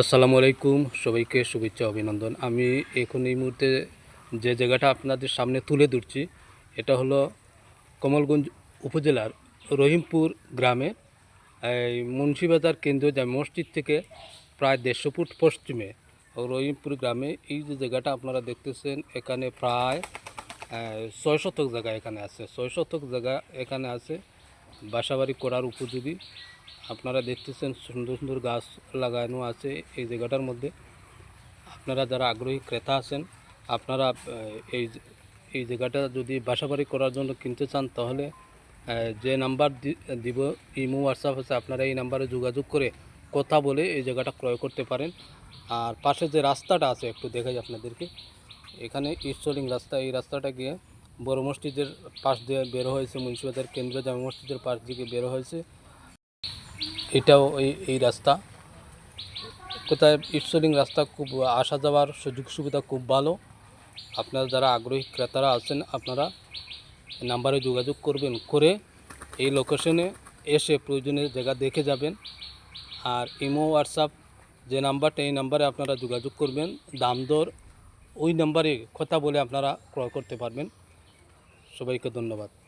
আসসালামু আলাইকুম, সবাইকে শুভেচ্ছা, অভিনন্দন। আমি এখন এই মুহূর্তে যে জায়গাটা আপনাদের সামনে তুলে ধরছি, এটা হলো কমলগঞ্জ উপজেলার রহিমপুর গ্রামে। এই মুন্সিবাজার কেন্দ্রীয় জামে মসজিদ থেকে প্রায় দেড়শো ফুট পশ্চিমে রহিমপুর গ্রামে এই যে জায়গাটা আপনারা দেখতেছেন, এখানে প্রায় ছয় শতক জায়গা এখানে আছে। ছয় শতক জায়গা এখানে আছে, বাসাবাড়ি করার উপযোগী। আপনারা দেখতেছেন সুন্দর সুন্দর গাছ লাগানো আছে এই জায়গাটার মধ্যে। আপনারা যারা আগ্রহী ক্রেতা আছেন, আপনারা এই এই জায়গাটা যদি বাসাবাড়ি করার জন্য কিনতে চান, তাহলে যে নাম্বার দিব, ইমো, হোয়াটসঅ্যাপ আছে আপনারা এই নাম্বারে যোগাযোগ করে কথা বলে এই জায়গাটা ক্রয় করতে পারেন। আর পাশে যে রাস্তাটা আছে, একটু দেখাই আপনাদেরকে। এখানে ইস্টলিং রাস্তা, এই রাস্তাটা গিয়ে বড় মসজিদের পাশ দিয়ে বের হয়েছে, মুন্সিবাজার কেন্দ্রীয় জামা মসজিদের পাশ দিকে বের হয়েছে। এটাও এই এই রাস্তা। কোথায় ইটসলিং রাস্তা খুব আসা যাওয়ার সুযোগ সুবিধা খুব ভালো। আপনারা যারা আগ্রহী ক্রেতারা আছেন, আপনারা নাম্বারে যোগাযোগ করবেন করে এই লোকেশনে এসে প্রয়োজনীয় জায়গা দেখে যাবেন। আর ইমো হোয়াটসঅ্যাপ যে নাম্বারটা, এই নাম্বারে আপনারা যোগাযোগ করবেন। দাম দর ওই নাম্বারে কথা বলে আপনারা ক্রয় করতে পারবেন। সবাইকে ধন্যবাদ।